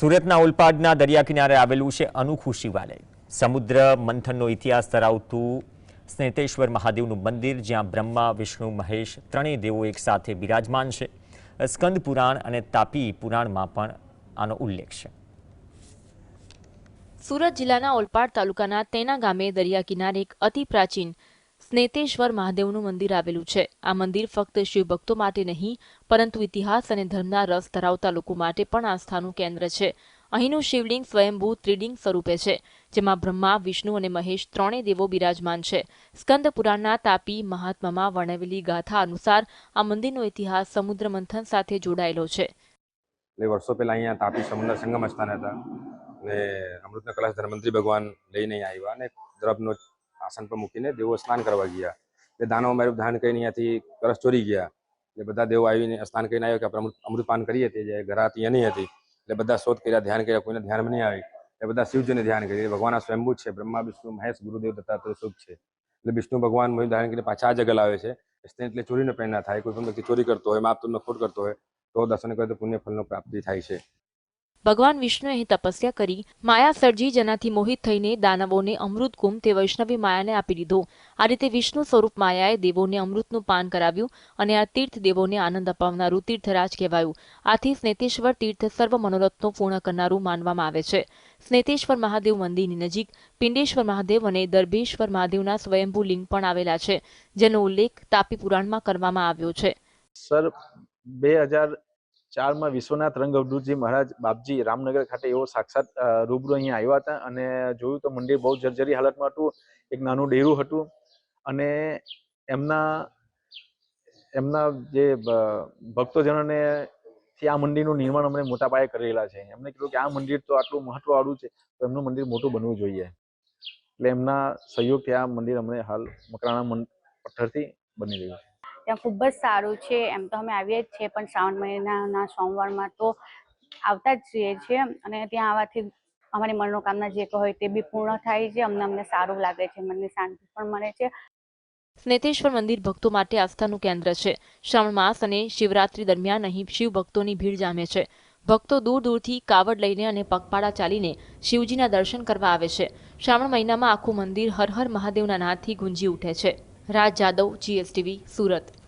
સુરતના ઓલપાડના દરિયા કિનારે આવેલું છે અનોખું શિવાલય. સમુદ્ર મંથનનો ઇતિહાસ ધરાવતું સ્નેતેશ્વર મહાદેવનું મંદિર, જ્યાં બ્રહ્મા, વિષ્ણુ, મહેશ ત્રણેય દેવો એકસાથે બિરાજમાન છે. સ્કંદ પુરાણ અને તાપી પુરાણમાં પણ આનો ઉલ્લેખ છે. સુરત જિલ્લાના ઓલપાડ તાલુકાના તેના ગામે દરિયા કિનારે એક અતિ પ્રાચીન સ્નેતેશ્વર મહાદેવનું મંદિર આવેલું છે. આ મંદિર ફક્ત શિવભક્તો માટે નહીં, પરંતુ ઇતિહાસ અને ધર્મના રસ ધરાવતા લોકો માટે પણ આસ્થાનું કેન્દ્ર છે. અહીંનું શિવલિંગ સ્વયંભૂ ત્રિલિંગ સ્વરૂપે છે, જેમાં બ્રહ્મા, વિષ્ણુ અને મહેશ ત્રણેય દેવો બિરાજમાન છે. સ્કંદ પુરાણના તાપી મહાત્મામાં વર્ણવેલી ગાથા અનુસાર આ મંદિરનો ઇતિહાસ સમુદ્ર મંથન સાથે જોડાયેલો છે. વર્ષો પહેલા અહીંયા તાપી સમુદ્ર સંગમ સ્થાન હતા. ને અમૃતનો કલશ ધર્મંત્રી ભગવાન લઈને આવ્યા અને દ્રવનો આસન પર મૂકીને દેવો સ્નાન કરવા ગયા. એટલે દાનવ મારું ધાન કરીને અહીંયાથી કરસ ચોરી ગયા. એટલે બધા દેવો આવીને સ્નાન કરીને આવ્યો કે આપણે અમૃતપાન કરીએ તે જે ઘર હતી એની હતી. એટલે બધા શોધ કર્યા, ધ્યાન કર્યા, કોઈને ધ્યાનમાં નહીં આવી. એટલે બધા શિવજીને ધ્યાન કરી ભગવાન સ્વયંભૂ છે. બ્રહ્મા, વિષ્ણુ, મહેશ, ગુરુદેવ, દત્તાત્રેય શુભ છે. એટલે વિષ્ણુ ભગવાન મોહિત ધારણ કરીને પાછા જગલ આવે છે. એટલે ચોરીનો પ્રેરણા થાય. કોઈ પણ વ્યક્તિ ચોરી કરતો હોય માપ તુલનો ખોટ કરતો હોય, તો દર્શન કરે તો પુણ્ય ફળનો પ્રાપ્તિ થાય છે. ભગવાન વિષ્ણુએ અહીં તપસ્યા કરી. માયા સર્જી જેનાથી મોહિત થઈને દાનવોને અમૃત કુંભ તે વૈષ્ણવી માયાને આપી દીધો. આ રીતે વિષ્ણુ સ્વરૂપ માયાએ દેવોને અમૃતનું પાન કરાવ્યું અને આ તીર્થ દેવોને આનંદ અપાવનારું તીર્થરાજ કહેવાયું. આથી સ્નેતેશ્વર તીર્થ સર્વ મનોરથનો પૂર્ણ કરનારું માનવામાં આવે છે. સ્નેતેશ્વર મહાદેવ મંદિરની નજીક પિંડેશ્વર મહાદેવ અને દર્ભેશ્વર મહાદેવના સ્વયંભૂ લિંગ પણ આવેલા છે, જેનો ઉલ્લેખ તાપી પુરાણમાં કરવામાં આવ્યો છે. સર, બે હજાર ચારમાં વિશ્વનાથ રંગઅવધૂતજી મહારાજ બાપજી રામનગર ખાતે એવો સાક્ષાત રૂબરૂ અહીંયા આવ્યા હતા અને જોયું તો મંદિર બહુ જર્જરી હાલતમાં હતું, એક નાનું ડેરું હતું અને એમના એમના જે ભક્તોજનોને થી આ મંદિરનું નિર્માણ અમને મોટા પાયે કરેલા છે. એમને કીધું કે આ મંદિર તો આટલું મહત્વવાળું છે, તો એમનું મંદિર મોટું બનવું જોઈએ. એટલે એમના સહયોગથી આ મંદિર અમને હાલ મકરાણા પથ્થરથી બની રહ્યું છે. ત્યાં ખૂબ જ સારું છે, એમ તો અમે આવીએ જ છીએ, પણ શ્રાવણ મહિનાના સોમવારમાં તો આવતા જ રહીએ છીએ અને ત્યાં આવવાથી અમારી મનોકામના જે હોય તે બી પૂર્ણ થાય છે, અમને અમને સારું લાગે છે, મનની શાંતિ પણ મળે છે. સ્નેતેશ્વર મંદિર ભક્તો માટે આસ્થાનું કેન્દ્ર છે. શ્રાવણ માસ અને શિવરાત્રી દરમિયાન અહીં શિવ ભક્તોની ભીડ જામે છે. ભક્તો દૂર દૂરથી કાવડ લઈને અને પગપાળા ચાલીને શિવજીના દર્શન કરવા આવે છે. શ્રાવણ મહિનામાં આખું મંદિર હર હર મહાદેવના નાદથી ગુંજી ઉઠે છે. રાજ જાદવ જીએસટીવી સુરત.